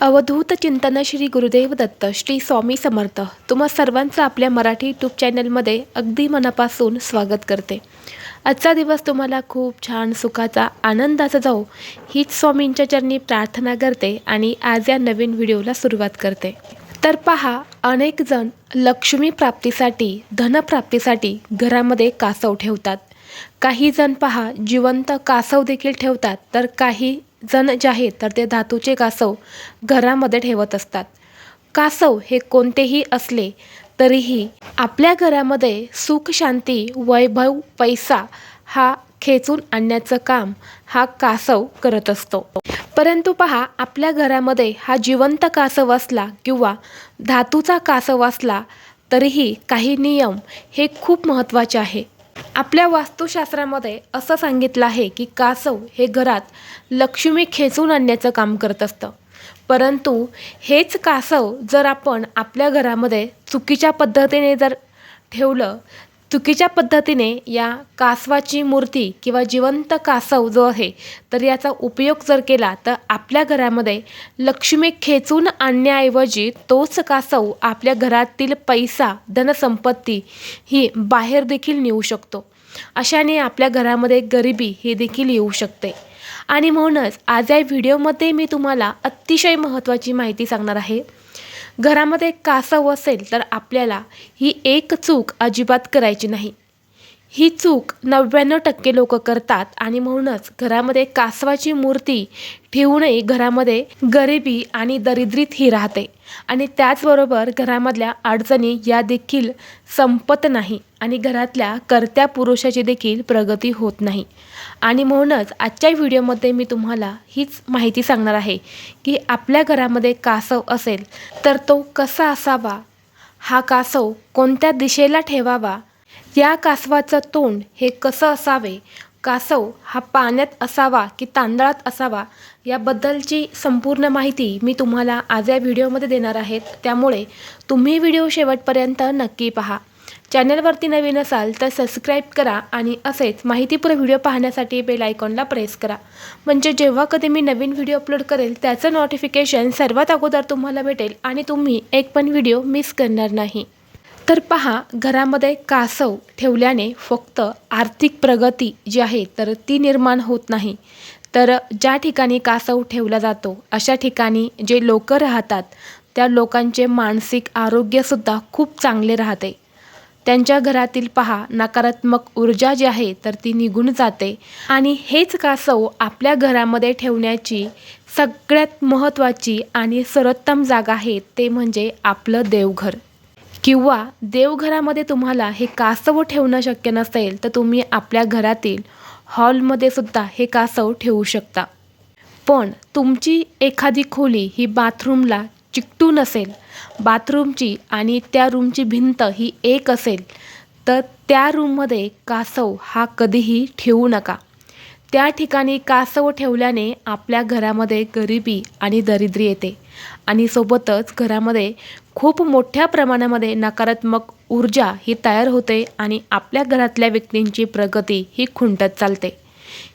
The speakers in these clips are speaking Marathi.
अवधूत चिंतन श्री गुरुदेव दत्त श्री स्वामी समर्थ. तुम्हा सर्वांचं आपल्या मराठी यूट्यूब चॅनलमध्ये अगदी मनापासून स्वागत करते. आजचा दिवस तुम्हाला खूप छान सुखाचा आनंदाचा जाऊ हीच स्वामींच्या चरणी प्रार्थना करते आणि आज या नवीन व्हिडिओला सुरुवात करते. तर पहा अनेक जण लक्ष्मी प्राप्तीसाठी धनप्राप्तीसाठी घरामध्ये कासव ठेवतात. काही जण पहा जिवंत कासव देखील ठेवतात तर काही जण जे आहेत तर ते धातूचे कासव घरामध्ये ठेवत असतात. कासव हे कोणतेही असले तरीही आपल्या घरामध्ये सुख शांती वैभव पैसा हा खेचून आणण्याचं काम हा कासव करत असतो. परंतु पहा आपल्या घरामध्ये हा जिवंत कासव असला किंवा धातूचा कासव असला तरीही काही नियम हे खूप महत्त्वाचे आहे. आपल्या वास्तुशास्त्रामध्ये असं सांगितलं आहे की कासव हे घरात लक्ष्मी खेचून आणण्याचं काम करत असतं. परंतु हेच कासव जर आपण आपल्या घरामध्ये चुकीच्या पद्धतीने जर ठेवलं चुकीच्या पद्धतीने या कासवाची मूर्ती किंवा जिवंत कासव जो आहे तर याचा उपयोग जर केला तर आपल्या घरामध्ये लक्ष्मी खेचून आणण्याऐवजी तोच कासव आपल्या घरातील पैसा धनसंपत्ती ही बाहेर देखील नेऊ शकतो. अशाने आपल्या घरामध्ये गरिबी ही देखील येऊ शकते. आणि म्हणूनच आज या व्हिडिओमध्ये मी तुम्हाला अतिशय महत्त्वाची माहिती सांगणार आहे. घरामध्ये कासव असेल तर आपल्याला ही एक चूक अजिबात करायची नाही. ही चूक नव्याण्णव टक्के लोक करतात आणि म्हणूनच घरामध्ये कासवाची मूर्ती ठेवूनही घरामध्ये गरिबी आणि दरिद्रीत ही राहते. आणि त्याचबरोबर घरामधल्या अडचणी या देखील संपत नाही आणि घरातल्या कर्त्या पुरुषाची देखील प्रगती होत नाही. आणि म्हणूनच आजच्या व्हिडिओमध्ये मी तुम्हाला हीच माहिती सांगणार आहे की आपल्या घरामध्ये कासव असेल तर तो कसा असावा? हा कासव कोणत्या दिशेला ठेवावा? या कासवाचं तोंड हे कसं असावे? कासव हा पाण्यात असावा की तांदळात असावा? याबद्दलची संपूर्ण माहिती मी तुम्हाला आज या व्हिडिओमध्ये देणार आहेत त्यामुळे तुम्ही व्हिडिओ शेवटपर्यंत नक्की पहा. चॅनलवरती नवीन असाल तर सबस्क्राईब करा आणि असेच माहितीपूर्ण व्हिडिओ पाहण्यासाठी बेल आयकॉनला प्रेस करा. म्हणजे जेव्हा कधी मी नवीन व्हिडिओ अपलोड करेल त्याचं नोटिफिकेशन सर्वात अगोदर तुम्हाला भेटेल आणि तुम्ही एक पण व्हिडिओ मिस करणार नाही. तर पहा घरामध्ये कासव ठेवल्याने फक्त आर्थिक प्रगती जी आहे तर ती निर्माण होत नाही. तर ज्या ठिकाणी कासव ठेवला जातो अशा ठिकाणी जे लोक राहतात त्या लोकांचे मानसिक आरोग्यसुद्धा खूप चांगले राहते. त्यांच्या घरातील पहा नकारात्मक ऊर्जा जी आहे तर ती निघून जाते. आणि हेच कासव आपल्या घरामध्ये ठेवण्याची सगळ्यात महत्त्वाची आणि सर्वोत्तम जागा आहे ते म्हणजे आपलं देवघर. किंवा देवघरामध्ये तुम्हाला हे कासव ठेवणं शक्य नसेल तर तुम्ही आपल्या घरातील हॉलमध्ये सुद्धा हे कासव ठेवू शकता. पण तुमची एखादी खोली ही बाथरूमला चिकटून असेल बाथरूमची आणि त्या रूमची भिंत ही एक असेल तर त्या रूममध्ये कासव हा कधीही ठेवू नका. त्या ठिकाणी कासव ठेवल्याने आपल्या घरामध्ये गरिबी आणि दरिद्री येते आणि सोबतच घरामध्ये खूप मोठ्या प्रमाणामध्ये नकारात्मक ऊर्जा ही तयार होते आणि आपल्या घरातल्या व्यक्तींची प्रगती ही खुंटत चालते.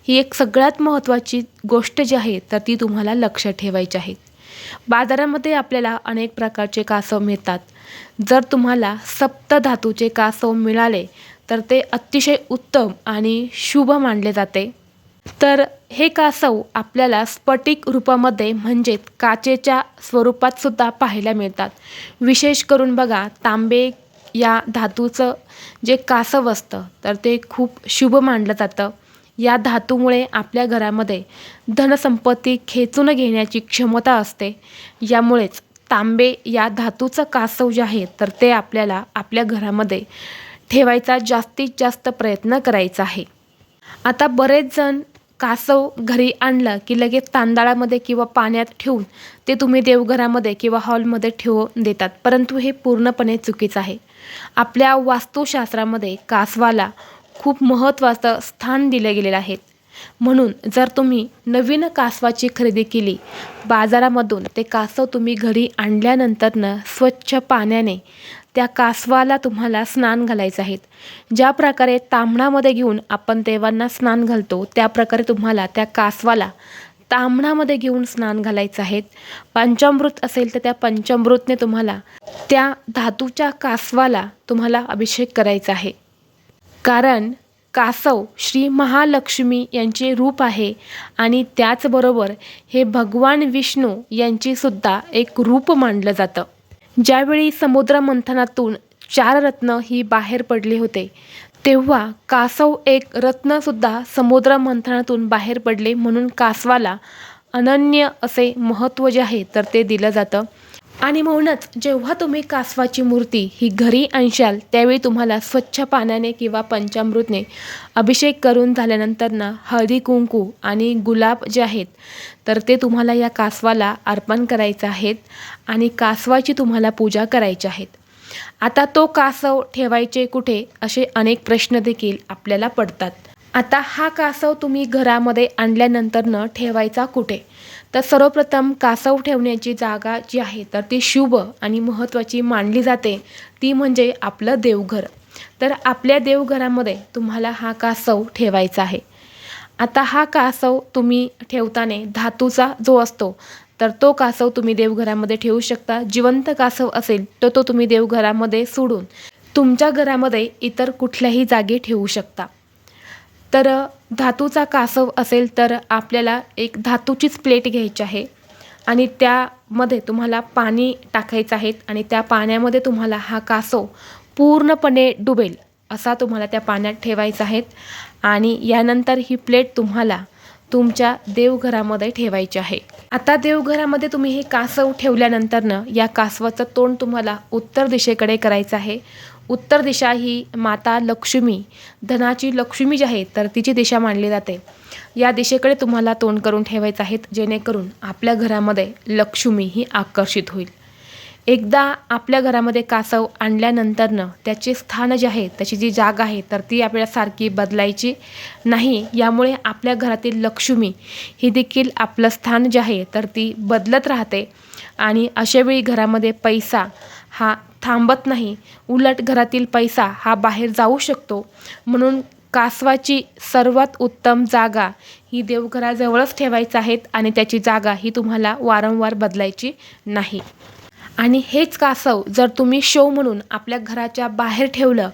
ही एक सगळ्यात महत्त्वाची गोष्ट जी आहे तर ती तुम्हाला लक्ष ठेवायची आहे. बाजारामध्ये आपल्याला अनेक प्रकारचे कासव मिळतात. जर तुम्हाला सप्तधातूचे कासव मिळाले तर ते अतिशय उत्तम आणि शुभ मानले जाते. तर हे कासव आपल्याला स्फटिक रूपामध्ये म्हणजेच काचेच्या स्वरूपात सुद्धा पाहायला मिळतात. विशेष करून बघा तांबे या धातूचं जे कासव असतं तर ते खूप शुभ मानलं जातं. या धातूमुळे आपल्या घरामध्ये धनसंपत्ती खेचून घेण्याची क्षमता असते. यामुळेच तांबे या धातूचं कासव जे आहे तर ते आपल्याला आपल्या घरामध्ये ठेवायचा जास्तीत जास्त प्रयत्न करायचा आहे. आता बरेच जण कासव घरी आणलं की लगेच तांदळामध्ये किंवा पाण्यात ठेवून ते तुम्ही देवघरामध्ये किंवा हॉलमध्ये ठेवून देतात. परंतु हे पूर्णपणे चुकीचं आहे. आपल्या वास्तुशास्त्रामध्ये कासवाला खूप महत्त्वाचं स्थान दिलं गेलेलं आहे. म्हणून जर तुम्ही नवीन कासवाची खरेदी केली बाजारामधून ते कासव तुम्ही घरी आणल्यानंतरनं स्वच्छ पाण्याने त्या कासवाला तुम्हाला स्नान घालायचं आहेत ज्या प्रकारे तांबणामध्ये घेऊन आपण देवांना स्नान घालतो त्या प्रकारे तुम्हाला त्या कासवाला तांबणामध्ये घेऊन स्नान घालायचं आहे. पंचामृत असेल तर त्या पंचामृतने तुम्हाला त्या धातूच्या कासवाला तुम्हाला अभिषेक करायचा आहे. कारण कासव श्री महालक्ष्मी यांचे रूप आहे आणि त्याचबरोबर हे भगवान विष्णू यांचीसुद्धा एक रूप मानलं जातं. ज्यावेळी समुद्र मंथनातून चार रत्न ही बाहेर पडले होते तेव्हा कासव एक रत्नसुद्धा समुद्र मंथनातून बाहेर पडले म्हणून कासवाला अनन्य असे महत्त्व जे आहे तर ते दिलं जातं. आणि म्हणूनच जेव्हा तुम्ही कासवाची मूर्ती ही घरी आणशाल त्यावेळी तुम्हाला स्वच्छ पाण्याने किंवा पंचामृतने अभिषेक करून झाल्यानंतर ना हळदी कुंकू आणि गुलाब जे आहेत तर ते तुम्हाला या कासवाला अर्पण करायचं आहेत आणि कासवाची तुम्हाला पूजा करायची आहेत. आता तो कासव ठेवायचे कुठे असे अनेक प्रश्न देखील आपल्याला पडतात. आता हा कासव तुम्ही घरामध्ये आणल्यानंतर न ठेवायचा कुठे? तर सर्वप्रथम कासव ठेवण्याची जागा जी आहे तर ती शुभ आणि महत्त्वाची मानली जाते. ती म्हणजे आपलं देवघर. तर आपल्या देवघरामध्ये तुम्हाला हा कासव ठेवायचा आहे. आता हा कासव तुम्ही ठेवताने धातूचा जो असतो तर तो कासव तुम्ही देवघरामध्ये ठेवू शकता. जिवंत कासव असेल तर तो तुम्ही देवघरामध्ये सोडून तुमच्या घरामध्ये इतर कुठल्याही जागी ठेवू शकता. तर धातूचा कासव असेल तर आपल्याला एक धातूचीच प्लेट घ्यायची आहे. आणि त्यामध्ये तुम्हाला पाणी टाकायचं आहे आणि त्या पाण्यामध्ये तुम्हाला हा कासव पूर्णपणे डुबेल असा तुम्हाला त्या पाण्यात ठेवायचा आहे. आणि यानंतर ही प्लेट तुम्हाला तुमच्या देवघरामध्ये ठेवायची आहे. आता देवघरामध्ये तुम्ही हे कासव ठेवल्यानंतरनं या कासवाचं तोंड तुम्हाला उत्तर दिशेकडे करायचं आहे. उत्तर दिशा ही माता लक्ष्मी. धनाची लक्ष्मी जी आहे तर तिची दिशा मानली जाते. या दिशेकडे तुम्हाला तोंड करून ठेवायचं आहेत जेणेकरून आपल्या घरामध्ये लक्ष्मी ही आकर्षित होईल. एकदा आपल्या घरामध्ये कासव आणल्यानंतरनं त्याचे स्थान जे आहे त्याची जी जागा आहे तर ती आपल्याला सारखी बदलायची नाही. यामुळे आपल्या घरातील लक्ष्मी ही देखील आपलं स्थान जे आहे तर ती बदलत राहते. आणि अशावेळी घरामध्ये पैसा हा थांबत नाही. उलट घरातील पैसा हा बाहेर जाऊ शकतो. म्हणून कासवाची सर्वात उत्तम जागा ही देवघराजवळच ठेवायचं आहेत आणि त्याची जागा ही तुम्हाला वारंवार बदलायची नाही. आणि हेच कासव जर तुम्ही शो म्हणून आपल्या घराच्या बाहेर ठेवलं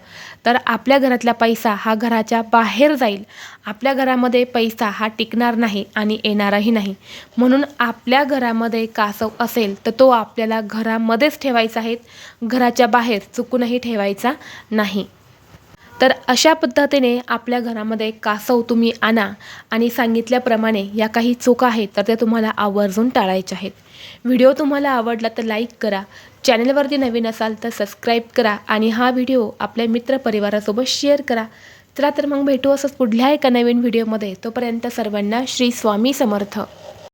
तर आपल्या घरातला पैसा हा घराच्या बाहेर जाईल. आपल्या घरामध्ये पैसा हा टिकणार नाही आणि येणारही नाही. म्हणून आपल्या घरामध्ये कासव असेल तर तो आपल्याला घरामध्येच ठेवायचा आहे. घराच्या बाहेर चुकूनही ठेवायचा नाही. तर अशा पद्धतीने आपल्या घरामध्ये कासव तुम्ही आणा आणि सांगितल्याप्रमाणे या काही चुका आहेत तर त्या तुम्हाला आवर्जून टाळायच्या आहेत. व्हिडिओ तुम्हाला आवडला तर लाईक करा चॅनलवरती नवीन असाल तर सबस्क्राईब करा आणि हा व्हिडिओ आपल्या मित्रपरिवारासोबत शेअर करा. चला तर मग भेटू असंच पुढल्या एका नवीन व्हिडिओमध्ये. तोपर्यंत सर्वांना श्री स्वामी समर्थ.